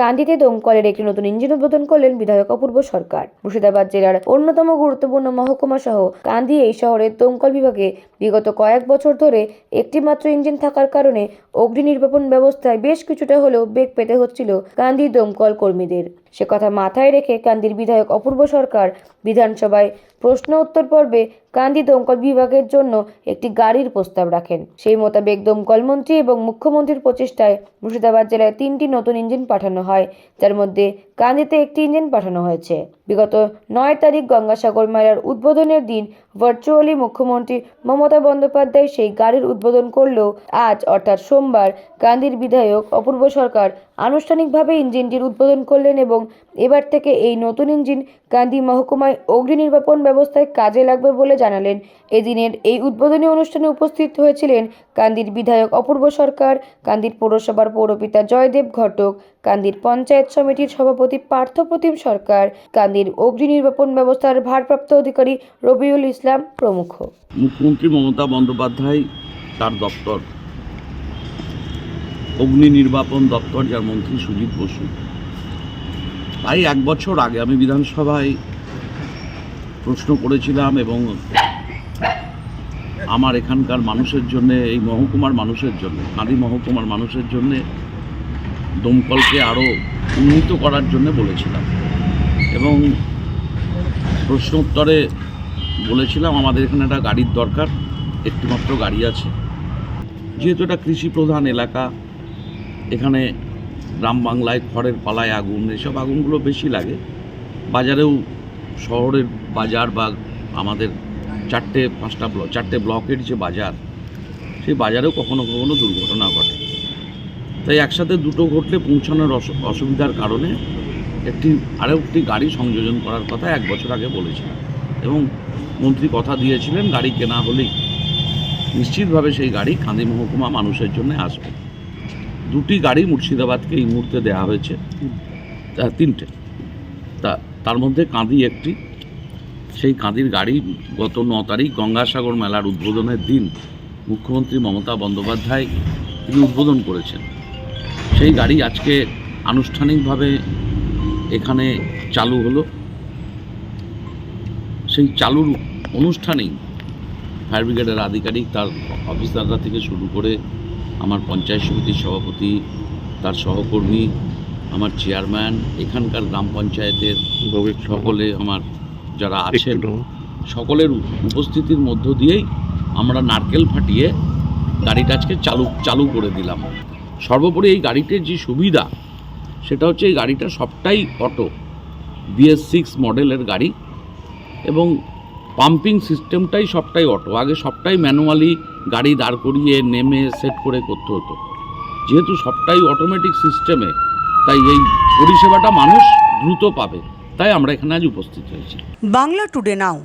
কান্দিতে দমকলের একটি নতুন ইঞ্জিন উদ্বোধন করলেন বিধায়ক অপূর্ব সরকার। মুর্শিদাবাদ জেলার অন্যতম গুরুত্বপূর্ণ মহকুমা সহ কান্দি এই শহরের দমকল বিভাগে বিগত কয়েক বছর ধরে একটিমাত্র ইঞ্জিন থাকার কারণে অগ্নি নির্বাপন ব্যবস্থায় বেশ কিছুটা হলেও বেগ পেতে হচ্ছিল কান্দির দমকল কর্মীদের। সে কথা মাথায় রেখে কান্দির বিধায়ক অপূর্ব সরকার বিধানসভায় প্রশ্ন উত্তর পর্বে কান্দি দমকল বিভাগের জন্য একটি গাড়ির প্রস্তাব রাখেন। সেই মোতাবেক দমকল মন্ত্রী এবং মুখ্যমন্ত্রীর প্রচেষ্টায় মুর্শিদাবাদ জেলায় তিনটি নতুন ইঞ্জিন পাঠানো হয়। যার মধ্যে কান্দিতে একটি ইঞ্জিন পাঠানো হয়েছে। বিগত নয় তারিখ গঙ্গাসাগর মেলার উদ্বোধনের দিন ভার্চুয়ালি মুখ্যমন্ত্রী মমতা বন্দ্যোপাধ্যায় সেই গাড়ির উদ্বোধন করলেও আজ, অর্থাৎ সোমবার, গান্ধীর বিধায়ক, অপূর্ব সরকার আনুষ্ঠানিকভাবে ইঞ্জিনটির উদ্বোধন করলেন এবং এবার থেকে এই নতুন ইঞ্জিন গান্ধী মহকুমায় অগ্নি নির্বাপন ব্যবস্থায় কাজে লাগবে বলে জানালেন। এদিনের এই উদ্বোধনী অনুষ্ঠানে উপস্থিত হয়েছিলেন কান্দির বিধায়ক, অপূর্ব সরকার কান্দির পৌরসভার পৌরপিতা জয়দেব ঘটক কান্দির পঞ্চায়েত সমিতির সভাপতি পার্থপ্রতিম সরকার কান্দির অগ্নি নির্বাপন ব্যবস্থার ভারপ্রাপ্ত অধিকারী রবিউল ইসলাম প্রমুখ। মুখ্যমন্ত্রী মমতা বন্দ্যোপাধ্যায় তার দপ্তর। অগ্নি নির্বাপন দপ্তর যার মন্ত্রী সুজিত বসু। তাই এক বছর আগে আমি বিধানসভায় প্রশ্ন করেছিলাম এবং আমার এখানকার মানুষের জন্য, এই মহকুমার মানুষের জন্য, কাঁদি মহকুমার মানুষের জন্য দমকলকে আরও উন্নীত করার জন্য বলেছিলাম। এবং প্রশ্ন উত্তরে বলেছিলাম, আমাদের এখানে একটা গাড়ির দরকার, একটিমাত্র গাড়ি আছে। যেহেতু এটা কৃষি প্রধান এলাকা, এখানে গ্রাম বাংলায় খড়ের পালায় আগুন, এসব আগুনগুলো বেশি লাগে। বাজারেও শহরের বাজার বা আমাদের চারটে, পাঁচটা ব্লক, চারটে ব্লকের যে বাজার, সেই বাজারেও কখনো কখনো দুর্ঘটনা ঘটে। তাই একসাথে দুটো ঘটলে পৌঁছানোর অসু- অসুবিধার কারণে একটি আরও একটি গাড়ি সংযোজন করার কথা এক বছর আগে বলেছিলাম এবং মন্ত্রী কথা দিয়েছিলেন গাড়ি কেনা হলেই। নিশ্চিতভাবে সেই গাড়ি কান্দি মহকুমা মানুষের জন্য আসবে। দুটি গাড়ি মুর্শিদাবাদকে এই মুহূর্তে দেওয়া হয়েছে। তিনটে। তা, তার মধ্যে কাঁদি একটি। সেই কাঁদির গাড়ি গত ন তারিখ গঙ্গাসাগর মেলার উদ্বোধনের দিন মুখ্যমন্ত্রী মমতা বন্দ্যোপাধ্যায় তিনি উদ্বোধন করেছেন। সেই গাড়ি আজকে আনুষ্ঠানিকভাবে এখানে চালু হলো। সেই চালুর অনুষ্ঠানেই ফায়ার ব্রিগেডের আধিকারিক তার অফিসাররা থেকে শুরু করে আমার পঞ্চায়েত সমিতির সভাপতি তার সহকর্মী আমার চেয়ারম্যান এখানকার গ্রাম পঞ্চায়েতের সকলে আমার যারা আছেন সকলের উপস্থিতির মধ্য দিয়েই আমরা নারকেল ফাটিয়ে গাড়িটা আজকে চালু চালু করে দিলাম। সর্বোপরি এই গাড়িটির যে সুবিধা, সেটা হচ্ছে এই গাড়িটা সবটাই অটো বিএস সিক্স মডেলের গাড়ি এবং পাম্পিং সিস্টেমটাই সবটাই অটো আগে সবটাই ম্যানুয়ালি গাড়ি দাঁড় করিয়ে, নেমে সেট করে করতে হতো। যেহেতু সবটাই অটোমেটিক সিস্টেমে তাই এই পরিষেবাটা মানুষ দ্রুত পাবে। তাই আমরা এখানে আজ উপস্থিত হয়েছি। বাংলা টুডে নাও